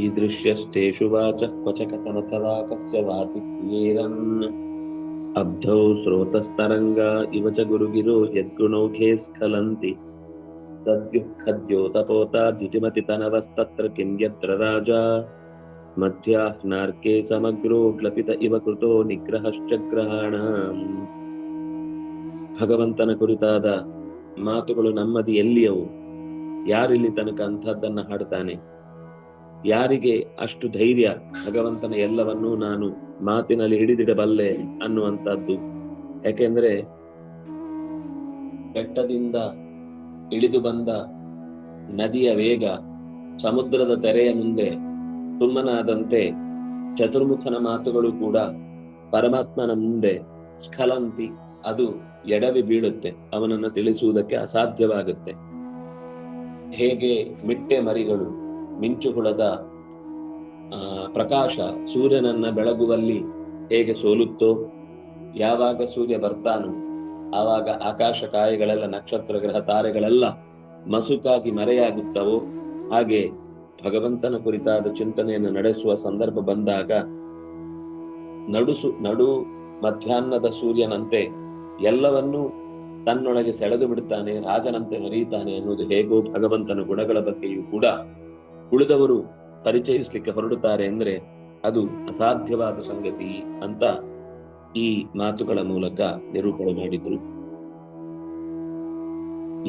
ईदृश्यस्तेषु watch Kavach कथनतवा कस्य वातिक्रियेरन् अब्धौ स्रोतस्तरङ्गा इव च गुरुगिरो यद्गुणौघे स्खलन्ति तद्युःखद्योतपोता द्युतिमतितनवस्तत्र किं यत्र राजा मध्याह्नार्के समग्रो ग्लपित इव कृतो ನಿಗ್ರಹಶ್ಚಗ್ರಹಾಣಾಂ ಭಗವಂತನ ಕುರಿತಾದ ಮಾತುಗಳು ನಮ್ಮದು ಎಲ್ಲಿಯವು ಯಾರಿಲ್ಲಿ ತನಕ ಅಂಥದ್ದನ್ನ ಹಾಡ್ತಾನೆ ಯಾರಿಗೆ ಅಷ್ಟು ಧೈರ್ಯ? ಭಗವಂತನ ಎಲ್ಲವನ್ನೂ ನಾನು ಮಾತಿನಲ್ಲಿ ಹಿಡಿದಿಡಬಲ್ಲೆ ಅನ್ನುವಂಥದ್ದು. ಯಾಕೆಂದ್ರೆ ಬೆಟ್ಟದಿಂದ ಇಳಿದು ಬಂದ ನದಿಯ ವೇಗ ಸಮುದ್ರದ ತೆರೆಯ ಮುಂದೆ ಸುಮ್ಮನಾದಂತೆ ಚತುರ್ಮುಖನ ಮಾತುಗಳು ಕೂಡ ಪರಮಾತ್ಮನ ಮುಂದೆ ಸ್ಖಲಂತಿ, ಅದು ಎಡವಿ ಬೀಳುತ್ತೆ. ಅವನನ್ನು ತಿಳಿಸುವುದಕ್ಕೆ ಅಸಾಧ್ಯವಾಗುತ್ತೆ. ಹೇಗೆ ಮಿಟ್ಟೆ ಮರಿಗಳು ಮಿಂಚುಹುಳದ ಪ್ರಕಾಶ ಸೂರ್ಯನನ್ನ ಬೆಳಗುವಲ್ಲಿ ಹೇಗೆ ಸೋಲುತ್ತೋ, ಯಾವಾಗ ಸೂರ್ಯ ಬರ್ತಾನೋ, ಆವಾಗ ಆಕಾಶ ಕಾಯಿಗಳೆಲ್ಲ, ನಕ್ಷತ್ರ ಗ್ರಹ ತಾರೆಗಳೆಲ್ಲ ಮಸುಕಾಗಿ ಮರೆಯಾಗುತ್ತವೋ, ಹಾಗೆ ಭಗವಂತನ ಕುರಿತಾದ ಚಿಂತನೆಯನ್ನು ನಡೆಸುವ ಸಂದರ್ಭ ಬಂದಾಗ ನಡುಸು, ನಡು ಮಧ್ಯಾಹ್ನದ ಸೂರ್ಯನಂತೆ ಎಲ್ಲವನ್ನೂ ತನ್ನೊಳಗೆ ಸೆಳೆದು ಬಿಡ್ತಾನೆ, ರಾಜನಂತೆ ಮರೆಯುತ್ತಾನೆ ಅನ್ನೋದು ಹೇಗೋ ಭಗವಂತನ ಗುಣಗಳ ಬಗ್ಗೆಯೂ ಕೂಡ ಉಳಿದವರು ಪರಿಚಯಿಸ್ಲಿಕ್ಕೆ ಹೊರಡುತ್ತಾರೆ ಅಂದ್ರೆ ಅದು ಅಸಾಧ್ಯವಾದ ಸಂಗತಿ ಅಂತ ಈ ಮಾತುಗಳ ಮೂಲಕ ನಿರೂಪಣೆ ಮಾಡಿದರು.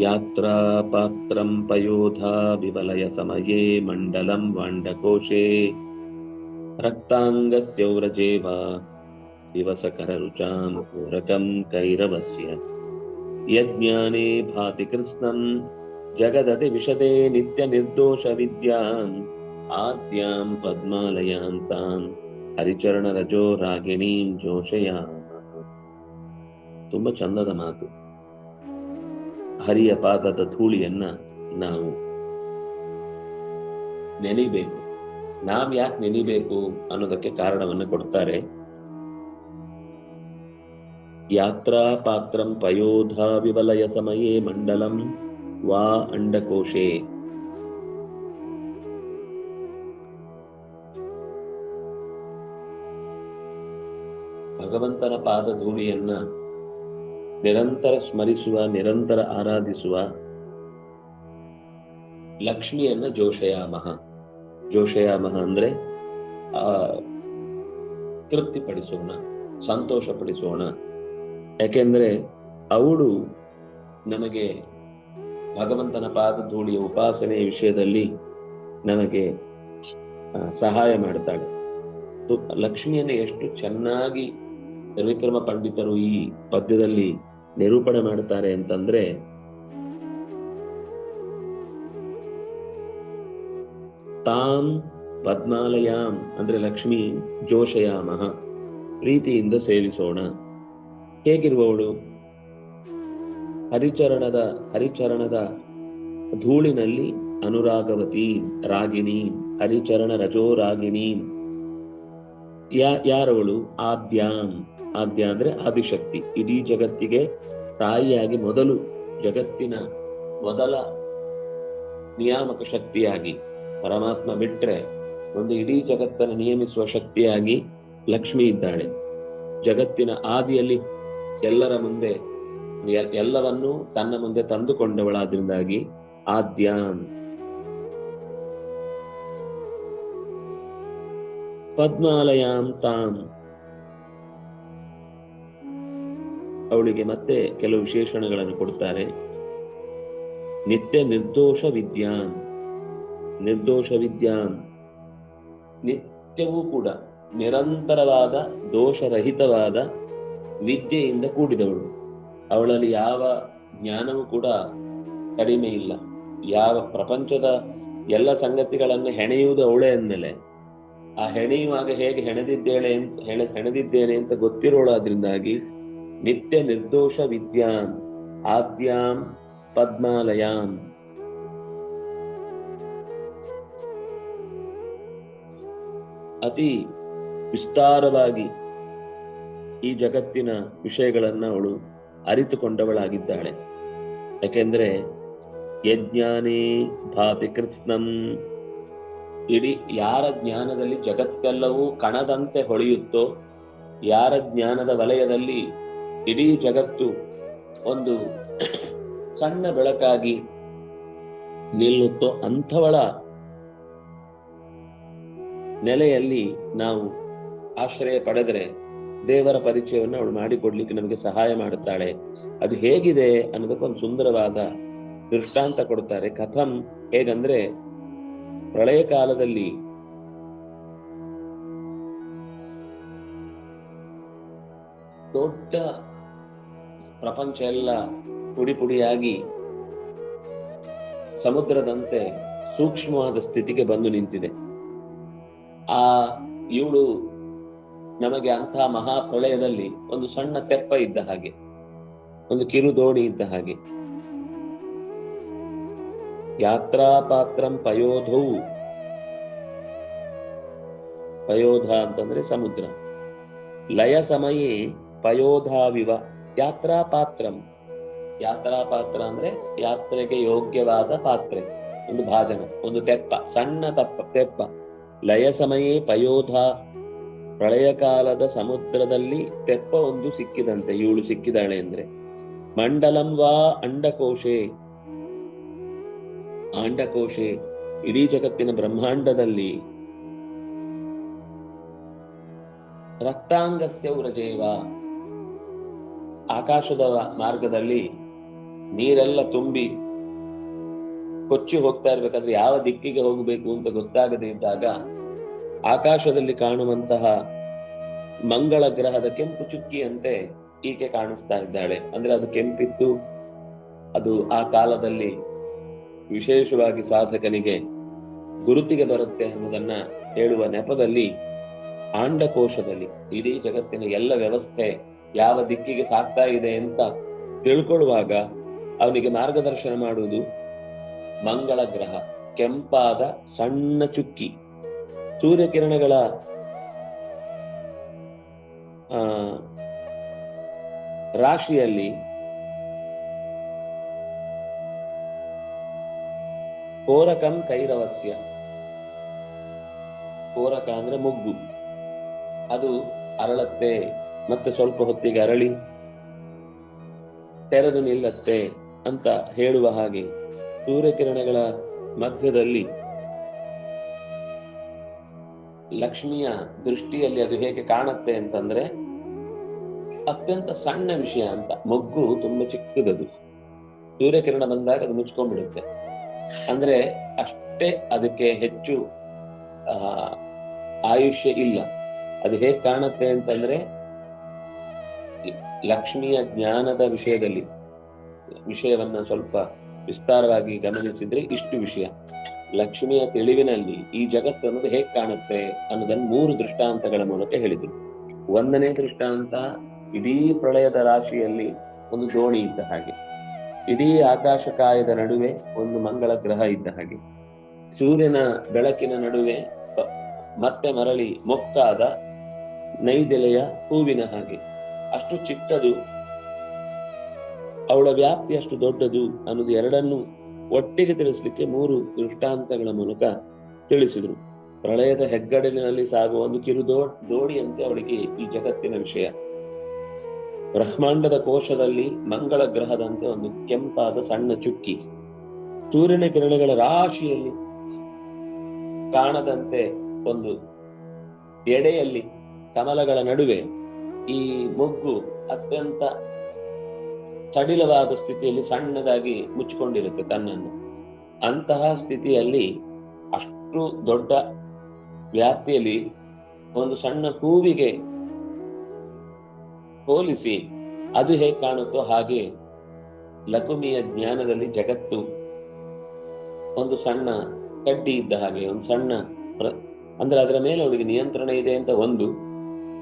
ಯಾತ್ರಾ ಪಾತ್ರಂ ಪಯೋಧ ವಿವಲಯ ಸಮಯೇ ಮಂಡಲಂ ವಾಂಡಕೋಶೆ ರಕ್ತಾಂಗಸ್ಯೌರಜೇವ ದಿವಸಕರ ರುಚಾಂ ಪೂರಕಂ ಕೈರವಸ್ಯ ಯಜ್ಞಾನೇ ಭಾತಿ ಕೃಷ್ಣಂ ಜಗದತಿ ವಿಶದೆ ನಿತ್ಯ ನಿರ್ದೋಷ ವಿದ್ಯಾಂ, ಆದ್ಯಾಂ ಪದ್ಮಾಲಯಾಂ ತಾಂ, ಹರಿಚರಣ ರಜೋ ರಾಗಿಣೀಂ ಜೋಷಯ ತುಂಬಾ ಚಂದದ ಮಾತು. ಹರಿಯ ಪಾದದ ಧೂಳಿಯನ್ನ ನಾವು ನೆನಿಬೇಕು. ನಾವ್ ಯಾಕೆ ನೆನಿಬೇಕು ಅನ್ನೋದಕ್ಕೆ ಕಾರಣವನ್ನ ಕೊಡ್ತಾರೆ. ಯಾತ್ರಾ ಪಾತ್ರಂ ಪಯೋಧಾ ವಿವಲಯ ಸಮಯೇ ಮಂಡಲಂ. ವಾ ಅಂಡಕೋಶೆ ಭಗವಂತನ ಪಾದ ಧೂಳಿಯನ್ನ ನಿರಂತರ ಸ್ಮರಿಸುವ, ನಿರಂತರ ಆರಾಧಿಸುವ ಲಕ್ಷ್ಮಿಯನ್ನ ಜೋಷಯಾಮಹ ಜೋಷಯಾಮಹ ಅಂದ್ರೆ, ಆ, ತೃಪ್ತಿಪಡಿಸೋಣ, ಸಂತೋಷಪಡಿಸೋಣ. ಯಾಕೆಂದ್ರೆ, ಅವಳು ನಮಗೆ ಭಗವಂತನ ಪಾದ ಧೂಳಿಯ ಉಪಾಸನೆಯ ವಿಷಯದಲ್ಲಿ ನಮಗೆ ಸಹಾಯ ಮಾಡುತ್ತಾಳೆ. ಲಕ್ಷ್ಮಿಯನ್ನು ಎಷ್ಟು ಚೆನ್ನಾಗಿ ತ್ರಿವಿಕ್ರಮ ಪಂಡಿತರು ಈ ಪದ್ಯದಲ್ಲಿ ನಿರೂಪಣೆ ಮಾಡ್ತಾರೆ ಅಂತಂದ್ರೆ, ತಾಂ ಪದ್ಮಾಲಯಾಂ ಅಂದ್ರೆ ಲಕ್ಷ್ಮಿ ಜೋಷಯಾಮಹ ಪ್ರೀತಿಯಿಂದ ಸೇವಿಸೋಣ. ಹೇಗಿರುವವಳು? ಹರಿಚರಣದ ಹರಿಚರಣದ ಧೂಳಿನಲ್ಲಿ ಅನುರಾಗವತಿ, ರಾಗಿಣಿ, ಹರಿಚರಣ ರಜೋ ರಾಗಿಣಿ. ಯಾ, ಯಾರವಳು? ಆದ್ಯಾಂ ಆದ್ಯ ಅಂದ್ರೆ ಆದಿಶಕ್ತಿ. ಇಡೀ ಜಗತ್ತಿಗೆ ತಾಯಿಯಾಗಿ ಮೊದಲು ಜಗತ್ತಿನ ಮೊದಲ ನಿಯಾಮಕ ಶಕ್ತಿಯಾಗಿ, ಪರಮಾತ್ಮ ಬಿಟ್ರೆ ಒಂದು ಇಡೀ ಜಗತ್ತನ್ನು ನಿಯಮಿಸುವ ಶಕ್ತಿಯಾಗಿ ಲಕ್ಷ್ಮಿ ಇದ್ದಾಳೆ. ಜಗತ್ತಿನ ಆದಿಯಲ್ಲಿ ಎಲ್ಲರ ಮುಂದೆ ಎಲ್ಲವನ್ನೂ ತನ್ನ ಮುಂದೆ ತಂದುಕೊಂಡವಳಾದ್ರಿಂದಾಗಿ ಆದ್ಯಾಂ ಪದ್ಮಾಲಯಾಂ ತಾಂ. ಅವಳಿಗೆ ಮತ್ತೆ ಕೆಲವು ವಿಶೇಷಣಗಳನ್ನು ಕೊಡ್ತಾರೆ. ನಿತ್ಯ ನಿರ್ದೋಷ ವಿದ್ಯಾಂ ನಿರ್ದೋಷ ವಿದ್ಯಾಂ ನಿತ್ಯವೂ ಕೂಡ ನಿರಂತರವಾದ ದೋಷರಹಿತವಾದ ವಿದ್ಯೆಯಿಂದ ಕೂಡಿದವಳು. ಅವಳಲ್ಲಿ ಯಾವ ಜ್ಞಾನವೂ ಕೂಡ ಕಡಿಮೆ ಇಲ್ಲ. ಯಾವ ಪ್ರಪಂಚದ ಎಲ್ಲ ಸಂಗತಿಗಳನ್ನು ಹೆಣೆಯುವುದು ಅವಳೇ ಅಂದಮೇಲೆ, ಆ ಹೆಣೆಯುವಾಗ ಹೇಗೆ ಹೆಣೆದಿದ್ದೇಳೆ ಅಂತ, ಹೆಣೆ, ಹೆಣೆದಿದ್ದೇನೆ ಅಂತ ಗೊತ್ತಿರೋಳಾದ್ರಿಂದಾಗಿ ನಿತ್ಯ ನಿರ್ದೋಷ ವಿದ್ಯಾಂ, ಆದ್ಯಾಂ ಪದ್ಮಾಲಯಾಂ. ಅತಿ ವಿಸ್ತಾರವಾಗಿ ಈ ಜಗತ್ತಿನ ವಿಷಯಗಳನ್ನ ಅವಳು ಅರಿತುಕೊಂಡವಳಾಗಿದ್ದಾಳೆ. ಯಾಕೆಂದ್ರೆ ಯಜ್ಞಾನೇ ಭಾತಿ ಕೃತ್ಸ್ನಂ. ಇಡೀ ಯಾರ ಜ್ಞಾನದಲ್ಲಿ ಜಗತ್ತೆಲ್ಲವೂ ಕಣದಂತೆ ಹೊಳೆಯುತ್ತೋ, ಯಾರ ಜ್ಞಾನದ ವಲಯದಲ್ಲಿ ಇಡೀ ಜಗತ್ತು ಒಂದು ಸಣ್ಣ ಬೆಳಕಾಗಿ ನಿಲ್ಲುತ್ತೋ ಅಂಥವಳ ನೆಲೆಯಲ್ಲಿ ನಾವು ಆಶ್ರಯ ಪಡೆದರೆ ದೇವರ ಪರಿಚಯವನ್ನು ಅವಳು ಮಾಡಿಕೊಡ್ಲಿಕ್ಕೆ ನಮಗೆ ಸಹಾಯ ಮಾಡುತ್ತಾಳೆ. ಅದು ಹೇಗಿದೆ ಅನ್ನೋದಕ್ಕೊಂದು ಸುಂದರವಾದ ದೃಷ್ಟಾಂತ ಕೊಡ್ತಾರೆ. ಕಥಂ ಹೇಗಂದ್ರೆ, ಪ್ರಳಯ ಕಾಲದಲ್ಲಿ ದೊಡ್ಡ ಪ್ರಪಂಚ ಎಲ್ಲ ಪುಡಿ ಪುಡಿಯಾಗಿ ಸಮುದ್ರದಂತೆ ಸೂಕ್ಷ್ಮವಾದ ಸ್ಥಿತಿಗೆ ಬಂದು ನಿಂತಿದೆ. ಆ ಇವಳು ನಮಗೆ ಅಂತಹ ಮಹಾಪ್ರಳಯದಲ್ಲಿ ಒಂದು ಸಣ್ಣ ತೆಪ್ಪ ಇದ್ದ ಹಾಗೆ, ಒಂದು ಕಿರು ದೋಣಿ ಇದ್ದ ಹಾಗೆ. ಯಾತ್ರಾ ಪಾತ್ರಂ ಪಯೋಧೌ. ಪಯೋಧ ಅಂತಂದ್ರೆ ಸಮುದ್ರ. ಲಯ ಸಮಯೇ ಪಯೋಧಾವಿವ. ಯಾತ್ರಾ ಪಾತ್ರಂ ಯಾತ್ರಾ ಪಾತ್ರ ಅಂದ್ರೆ ಯಾತ್ರೆಗೆ ಯೋಗ್ಯವಾದ ಪಾತ್ರೆ, ಒಂದು ಭಾಜನ, ಒಂದು ತೆಪ್ಪ, ಸಣ್ಣ ತಪ್ಪ, ತೆಪ್ಪ. ಲಯ ಸಮಯೇ ಪಯೋಧ. ಪ್ರಳಯ ಕಾಲದ ಸಮುದ್ರದಲ್ಲಿ ತೆಪ್ಪ ಒಂದು ಸಿಕ್ಕಿದಂತೆ, ಇವಳು ಸಿಕ್ಕಿದಾಳೆ ಅಂದ್ರೆ, ಮಂಡಲಂ ವಾ ಅಂಡಕೋಶೆ? ಅಂಡಕೋಶೆ, ಇಡೀ ಜಗತ್ತಿನ ಬ್ರಹ್ಮಾಂಡದಲ್ಲಿ ರಕ್ತಾಂಗಸ್ಯ ಉರಜೇವ. ಆಕಾಶದ ಮಾರ್ಗದಲ್ಲಿ ನೀರೆಲ್ಲ ತುಂಬಿ ಕೊಚ್ಚಿ ಹೋಗ್ತಾ ಇರ್ಬೇಕಾದ್ರೆ ಯಾವ ದಿಕ್ಕಿಗೆ ಹೋಗಬೇಕು ಅಂತ ಗೊತ್ತಾಗದೇ ಇದ್ದಾಗ ಆಕಾಶದಲ್ಲಿ ಕಾಣುವಂತಹ ಮಂಗಳ ಗ್ರಹದ ಕೆಂಪು ಚುಕ್ಕಿಯಂತೆ ಈಕೆ ಕಾಣಿಸ್ತಾ ಇದ್ದಾಳೆ. ಅಂದ್ರೆ ಅದು ಕೆಂಪಿತ್ತು ಅದು ಆ ಕಾಲದಲ್ಲಿ ವಿಶೇಷವಾಗಿ ಸಾಧಕನಿಗೆ ಗುರುತಿಗೆ ಬರುತ್ತೆ ಅನ್ನೋದನ್ನ ಹೇಳುವ ನೆಪದಲ್ಲಿ ಆಂಡಕೋಶದಲ್ಲಿ ಇಡೀ ಜಗತ್ತಿನ ಎಲ್ಲ ವ್ಯವಸ್ಥೆ ಯಾವ ದಿಕ್ಕಿಗೆ ಸಾಗ್ತಾ ಇದೆ ಅಂತ ತಿಳ್ಕೊಳ್ಳುವಾಗ ಅವನಿಗೆ ಮಾರ್ಗದರ್ಶನ ಮಾಡುವುದು ಮಂಗಳ ಗ್ರಹ, ಕೆಂಪಾದ ಸಣ್ಣ ಚುಕ್ಕಿ. ಸೂರ್ಯಕಿರಣಗಳ, ಆ, ರಾಶಿಯಲ್ಲಿ ಕೋರಕಂ ಕೈರವಸ್ಯ. ಕೋರಕ ಅಂದ್ರೆ ಮುಗ್ಗು. ಅದು ಅರಳತ್ತೆ, ಮತ್ತೆ ಸ್ವಲ್ಪ ಹೊತ್ತಿಗೆ ಅರಳಿ, ತೆರೆದು ನಿಲ್ಲತ್ತೆ ಅಂತ ಹೇಳುವ ಹಾಗೆ ಸೂರ್ಯಕಿರಣಗಳ ಮಧ್ಯದಲ್ಲಿ ಲಕ್ಷ್ಮಿಯ ದೃಷ್ಟಿಯಲ್ಲಿ ಅದು ಹೇಗೆ ಕಾಣುತ್ತೆ ಅಂತಂದ್ರೆ ಅತ್ಯಂತ ಸಣ್ಣ ವಿಷಯ ಅಂತ. ಮಗ್ಗು ತುಂಬಾ ಚಿಕ್ಕದದು. ಸೂರ್ಯಕಿರಣ ಬಂದಾಗ ಅದು ಮುಚ್ಕೊಂಡ್ಬಿಡುತ್ತೆ. ಅಂದ್ರೆ ಅಷ್ಟೇ ಅದಕ್ಕೆ ಹೆಚ್ಚು, ಆ, ಆಯುಷ್ಯ ಇಲ್ಲ. ಅದು ಹೇಗೆ ಕಾಣುತ್ತೆ ಅಂತಂದ್ರೆ ಲಕ್ಷ್ಮಿಯ ಜ್ಞಾನದ ವಿಷಯದಲ್ಲಿ. ವಿಷಯವನ್ನ ಸ್ವಲ್ಪ ವಿಸ್ತಾರವಾಗಿ ಗಮನಿಸಿದ್ರೆ ಇಷ್ಟು ವಿಷಯ. ಲಕ್ಷ್ಮಿಯ ತಿಳಿವಿನಲ್ಲಿ ಈ ಜಗತ್ತು ಅನ್ನೋದು ಹೇಗೆ ಕಾಣುತ್ತೆ ಅನ್ನೋದನ್ನ ಮೂರು ದೃಷ್ಟಾಂತಗಳ ಮೂಲಕ ಹೇಳಿದ್ರು. ಒಂದನೇ ದೃಷ್ಟಾಂತ ಇಡೀ ಪ್ರಳಯದ ರಾಶಿಯಲ್ಲಿ ಒಂದು ದೋಣಿ ಇದ್ದ ಹಾಗೆ. ಇಡೀ ಆಕಾಶಕಾಯದ ನಡುವೆ ಒಂದು ಮಂಗಳ ಗ್ರಹ ಇದ್ದ ಹಾಗೆ. ಸೂರ್ಯನ ಬೆಳಕಿನ ನಡುವೆ ಮತ್ತೆ ಮರಳಿ ಮೊಕ್ಕಾದ ನೈದೆಲೆಯ ಹೂವಿನ ಹಾಗೆ. ಅಷ್ಟು ಚಿಕ್ಕದು, ಅವಳ ವ್ಯಾಪ್ತಿ ಅಷ್ಟು ದೊಡ್ಡದು ಅನ್ನೋದು ಎರಡನ್ನು ಒಟ್ಟಿಗೆ ತಿಳಿಸ್ಲಿಕ್ಕೆ ಮೂರು ದೃಷ್ಟಾಂತಗಳ ಮೂಲಕ ತಿಳಿಸಿದರು. ಪ್ರಳಯದ ಹೆಗ್ಗಡಲಿನಲ್ಲಿ ಸಾಗುವ ಒಂದು ಕಿರು ದೋಣಿಯಂತೆ ಅವಳಿಗೆ ಈ ಜಗತ್ತಿನ ವಿಷಯ. ಬ್ರಹ್ಮಾಂಡದ ಕೋಶದಲ್ಲಿ ಮಂಗಳ ಗ್ರಹದಂತೆ ಒಂದು ಕೆಂಪಾದ ಸಣ್ಣ ಚುಕ್ಕಿ. ಸೂರ್ಯನ ಕಿರಣಗಳ ರಾಶಿಯಲ್ಲಿ ಕಾಣದಂತೆ ಒಂದು ಎಡೆಯಲ್ಲಿ ಕಮಲಗಳ ನಡುವೆ ಈ ಮೊಗ್ಗು ಅತ್ಯಂತ ಸಡಿಲವಾದ ಸ್ಥಿತಿಯಲ್ಲಿ ಸಣ್ಣದಾಗಿ ಮುಚ್ಚಿಕೊಂಡಿರುತ್ತೆ ತನ್ನನ್ನು. ಅಂತಹ ಸ್ಥಿತಿಯಲ್ಲಿ ಅಷ್ಟು ದೊಡ್ಡ ವ್ಯಾಪ್ತಿಯಲ್ಲಿ ಒಂದು ಸಣ್ಣ ಹೂವಿಗೆ ಹೋಲಿಸಿ ಅದು ಹೇಗೆ ಕಾಣುತ್ತೋ ಹಾಗೆ ಲಕುಮಿಯ ಜ್ಞಾನದಲ್ಲಿ ಜಗತ್ತು ಒಂದು ಸಣ್ಣ ಕಡ್ಡಿ ಇದ್ದ ಹಾಗೆ, ಒಂದು ಸಣ್ಣ ಅಂದ್ರೆ ಅದರ ಮೇಲೆ ಅವಳಿಗೆ ನಿಯಂತ್ರಣ ಇದೆ ಅಂತ ಒಂದು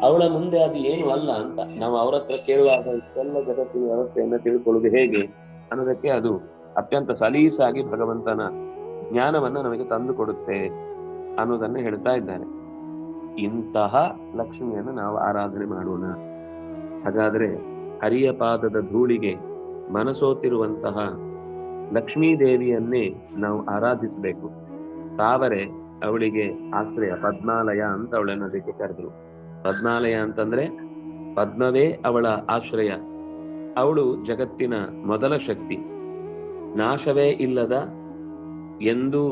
ಅವಳ ಮುಂದೆ ಅದು ಏನು ಅಲ್ಲ ಅಂತ ನಾವು ಅವ್ರ ಹತ್ರ ಕೇಳುವಾಗ ಇಷ್ಟೆಲ್ಲ ಜಗತ್ತಿನ ವ್ಯವಸ್ಥೆಯನ್ನು ತಿಳ್ಕೊಳ್ಳುವುದು ಹೇಗೆ ಅನ್ನೋದಕ್ಕೆ ಅದು ಅತ್ಯಂತ ಸಲೀಸಾಗಿ ಭಗವಂತನ ಜ್ಞಾನವನ್ನ ನಮಗೆ ತಂದು ಕೊಡುತ್ತೆ ಅನ್ನೋದನ್ನ ಹೇಳ್ತಾ ಇದ್ದಾನೆ. ಇಂತಹ ಲಕ್ಷ್ಮಿಯನ್ನು ನಾವು ಆರಾಧನೆ ಮಾಡೋಣ. ಹಾಗಾದ್ರೆ ಹರಿಯ ಪಾದದ ಧೂಳಿಗೆ ಮನಸೋತಿರುವಂತಹ ಲಕ್ಷ್ಮೀ ದೇವಿಯನ್ನೇ ನಾವು ಆರಾಧಿಸಬೇಕು. ತಾವರೆ ಅವಳಿಗೆ ಆಶ್ರಯ ಪದ್ಮಾಲಯ ಅಂತ ಅವಳನ್ನು ಅದಕ್ಕೆ ಕರೆದ್ರು. ಪದ್ಮಾಲಯ ಅಂತಂದ್ರೆ ಪದ್ಮವೇ ಅವಳ ಆಶ್ರಯ. ಅವಳು ಜಗತ್ತಿನ ಮೊದಲ ಶಕ್ತಿ. ನಾಶವೇ ಇಲ್ಲದ, ಎಂದು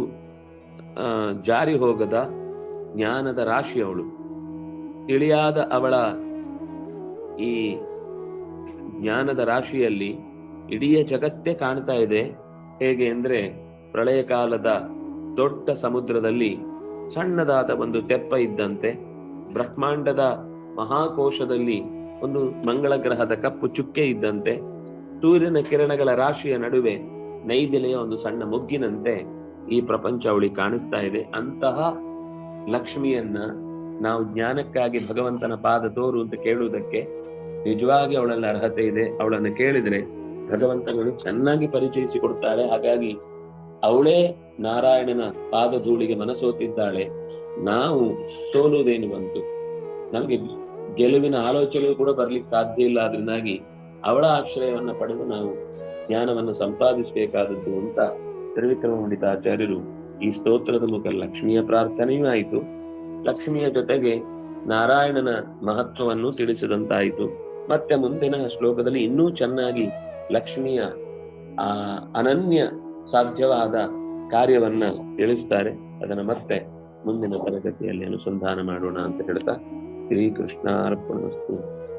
ಜಾರಿ ಹೋಗದ ಜ್ಞಾನದ ರಾಶಿ ಅವಳು. ತಿಳಿಯಾದ ಅವಳ ಈ ಜ್ಞಾನದ ರಾಶಿಯಲ್ಲಿ ಇಡೀ ಜಗತ್ತೇ ಕಾಣ್ತಾ ಇದೆ. ಹೇಗೆ ಅಂದ್ರೆ ಪ್ರಳಯ ಕಾಲದ ದೊಡ್ಡ ಸಮುದ್ರದಲ್ಲಿ ಸಣ್ಣದಾದ ಒಂದು ತೆಪ್ಪ ಇದ್ದಂತೆ ಬ್ರಹ್ಮಾಂಡದ ಮಹಾಕೋಶದಲ್ಲಿ ಒಂದು ಮಂಗಳ ಗ್ರಹದ ಕಪ್ಪು ಚುಕ್ಕೆ ಇದ್ದಂತೆ ಸೂರ್ಯನ ಕಿರಣಗಳ ರಾಶಿಯ ನಡುವೆ ನೈದಿಲೆಯ ಒಂದು ಸಣ್ಣ ಮುಗ್ಗಿನಂತೆ ಈ ಪ್ರಪಂಚ ಅವಳಿ ಕಾಣಿಸ್ತಾ ಇದೆ. ಅಂತಹ ಲಕ್ಷ್ಮಿಯನ್ನ ನಾವು ಜ್ಞಾನಕ್ಕಾಗಿ ಭಗವಂತನ ಪಾದ ತೋರು ಅಂತ ಕೇಳುವುದಕ್ಕೆ ನಿಜವಾಗಿ ಅವಳಲ್ಲಿ ಅರ್ಹತೆ ಇದೆ. ಅವಳನ್ನು ಕೇಳಿದ್ರೆ ಭಗವಂತನನ್ನು ಚೆನ್ನಾಗಿ ಪರಿಚಯಿಸಿ ಕೊಡ್ತಾರೆ ಹಾಗಾಗಿ ಅವಳೇ ನಾರಾಯಣನ ಪಾದ ಧೂಳಿಗೆ ಮನಸೋತಿದ್ದಾಳೆ. ನಾವು ಸೋಲುವುದೇನು ಬಂತು? ನಮಗೆ ಗೆಲುವಿನ ಆಲೋಚನೆಗಳು ಕೂಡ ಬರ್ಲಿಕ್ಕೆ ಸಾಧ್ಯ ಇಲ್ಲ. ಅದರಿಂದಾಗಿ ಅವಳ ಆಶ್ರಯವನ್ನ ಪಡೆದು ನಾವು ಜ್ಞಾನವನ್ನು ಸಂಪಾದಿಸಬೇಕಾದದ್ದು ಅಂತ ತ್ರಿವಿಕ್ರಮ ಪಂಡಿತಾಚಾರ್ಯರು ಈ ಸ್ತೋತ್ರದ ಮುಖ ಲಕ್ಷ್ಮಿಯ ಪ್ರಾರ್ಥನೆಯೂ ಆಯಿತು. ಲಕ್ಷ್ಮಿಯ ಜೊತೆಗೆ ನಾರಾಯಣನ ಮಹತ್ವವನ್ನು ತಿಳಿಸಿದಂತಾಯಿತು. ಮತ್ತೆ ಮುಂದಿನ ಶ್ಲೋಕದಲ್ಲಿ ಇನ್ನೂ ಚೆನ್ನಾಗಿ ಲಕ್ಷ್ಮಿಯ ಆ ಅನನ್ಯ ಸಾಧ್ಯವಾದ ಕಾರ್ಯವನ್ನ ತಿಳಿಸ್ತಾರೆ. ಅದನ್ನ ಮತ್ತೆ ಮುಂದಿನ ತರಗತಿಯಲ್ಲಿ ಅನುಸಂಧಾನ ಮಾಡೋಣ ಅಂತ ಹೇಳ್ತಾ ಶ್ರೀಕೃಷ್ಣಾರ್ಪಣಸ್ತು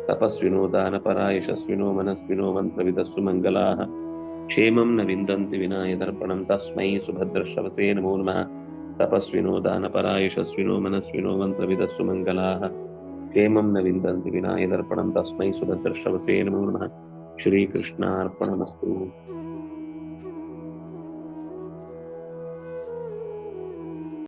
ತಪಸ್ವಿನೋ ದಾನಪರ ಯಶಸ್ವಿನೋ ಮನಸ್ವಿನೋ ಮಂತ್ರವಿದಸ್ಸು ಮಂಗಲಾ ಕ್ಷೇಮಂ ನ ವಿಂದಂತಿ ವಿನಾಯ ದರ್ಪಣಂ ತಸ್ಮೈ ಸುಭದ್ರಶ್ರವಸೇ ನಮೋ ನಮಃ. ತಪಸ್ವಿನೋ ದಾನಪರ ಯಶಸ್ವಿನೋ ಮನಸ್ವಿನೋ ಮಂತ್ರವಿದಸ್ಸು ಮಂಗಲಾ ಕ್ಷೇಮಂ ನ ವಿಂದಂತಿ ವಿನಾಯ ದರ್ಪಣಂ ತಸ್ಮೈ ಸುಭದ್ರಶ್ರವಸೇ ನಮೋ ನಮಃ. ಶ್ರೀಕೃಷ್ಣಾರ್ಪಣಮಸ್ತು.